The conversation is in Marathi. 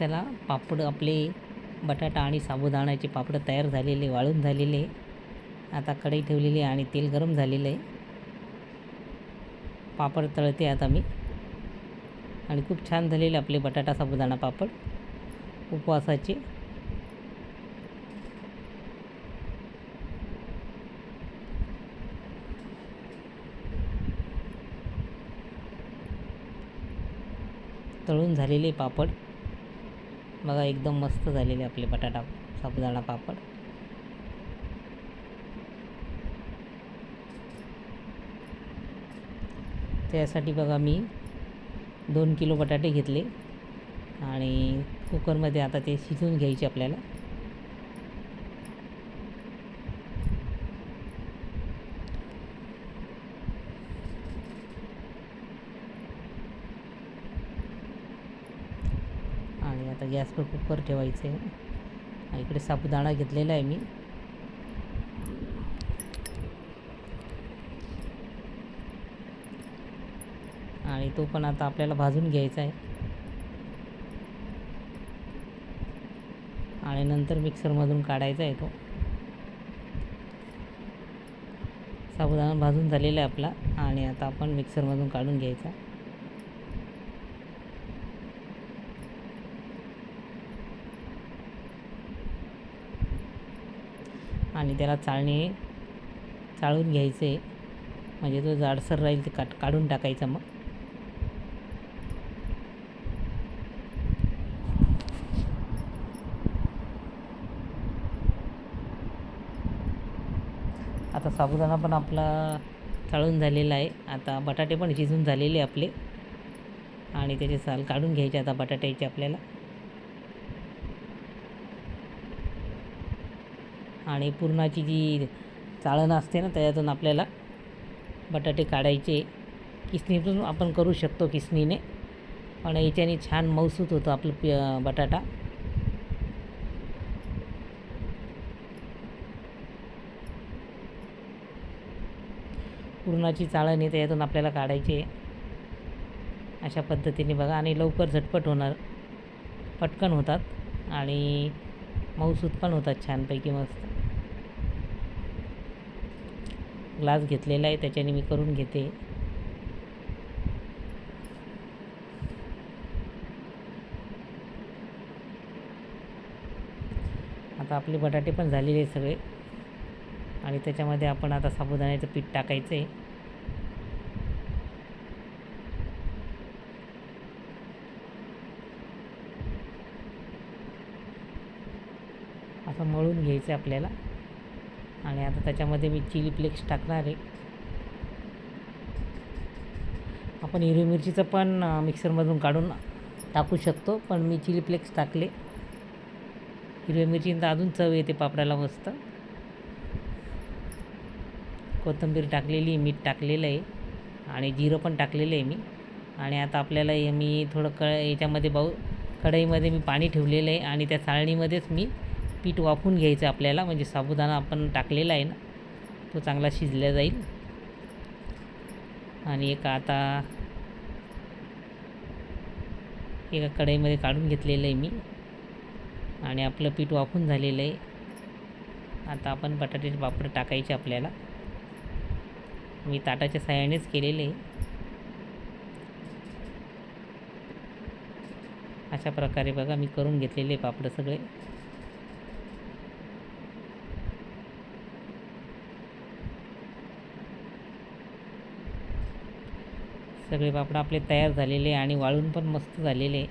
चला पापड आपले बटाटा आणि साबुदाण्याचे पापड तयार झालेले वाळून झालेले. आता कढई ठेवलेली आहे आणि तेल गरम झालेलं आहे. पापड तळते आता मी. आणि खूप छान झालेले आपले बटाटा साबुदाणा पापड. उपवासाचे. तळून झालेले पापड. बघा एकदम मस्त झालेले आपले बटाटा साबुदाणा पापड. त्यासाठी बघा मी दोन किलो बटाटे घेतले आणि कुकरमध्ये आता ते शिजवून घ्यायचे आपल्याला आणि आता गॅसवर कुकर ठेवायचं. आहे आणि इकडे साबुदाणा घेतलेला आहे मी. आणि तो पण आता आपल्याला भाजून घ्यायचा आहे. आणि नंतर मिक्सरमधून काढायचा आहे तो. साबुदाणा भाजून झालेला आहे आपला. आणि आता आपण मिक्सरमधून काढून घ्यायचा. आणि त्याला चाळणी चाळून घ्यायचं. आहे म्हणजे तो जाडसर राहील ते काट काढून टाकायचा मग. आता साबुदाणा पण आपला चाळून झालेला आहे. आता बटाटे पण शिजून झालेले आपले. आणि त्याचे साल काढून घ्यायचे आता बटाट्याचे आपल्याला. आणि पुरणाची जी चाळण असते ना त्याच्यातून आपल्याला बटाटे काढायचे. किसणीतून आपण करू शकतो किसणीने. पण याच्याने छान मौसूत होतो आपलं पि बटाटा. पुरणाची चाळण आहे त्याच्यातून आपल्याला काढायची. अशा पद्धतीने बघा. आणि लवकर झटपट होणार. पटकन होतात. आणि मऊसूत पण होतात छानपैकी मस्त. ग्लास घेतलेला आहे त्याच्याने मी करून घेते. आता आपले बटाटे पण झालेले सगळे. आणि त्याच्यामध्ये आपण आता साबुदाण्याचं पीठ टाकायचं आहे असं मळून घ्यायचं आहे आपल्याला. आणि आता त्याच्यामध्ये मी चिली फ्लेक्स टाकणार आहे. आपण हिरवी मिरचीचं पण मिक्सरमधून काढून टाकू शकतो पण मी चिली फ्लेक्स टाकले. हिरव्या मिरचीनं तर अजून चव येते पापडाला मस्त. कोथिंबीर टाकलेली आहे, मीठ टाकलेलं आहे. आणि जिरं पण टाकलेलं आहे मी. आणि आता आपल्याला मी थोडं क याच्यामध्ये भाऊ कढईमध्ये मी पाणी ठेवलेलं आहे. आणि त्या चाळणीमध्येच मी पीठ वाफून घ्यायचं आपल्याला म्हणजे साबुदाणा आपण टाकलेला आहे ना तो चांगला शिजला जाईल. आणि एक आता एका कढईमध्ये काढून घेतलेलं आहे मी. आणि आपलं पीठ वाफून झालेलं आहे. आता आपण बटाट्याचे पापड टाकायचे आपल्याला. मी ताटाच्या साह्यानेच केलेले आहे. अशा प्रकारे बघा मी करून घेतलेले पापड सगळे. सगळे पापड आपले तयार झालेले आणि वाळून पण मस्त झालेले.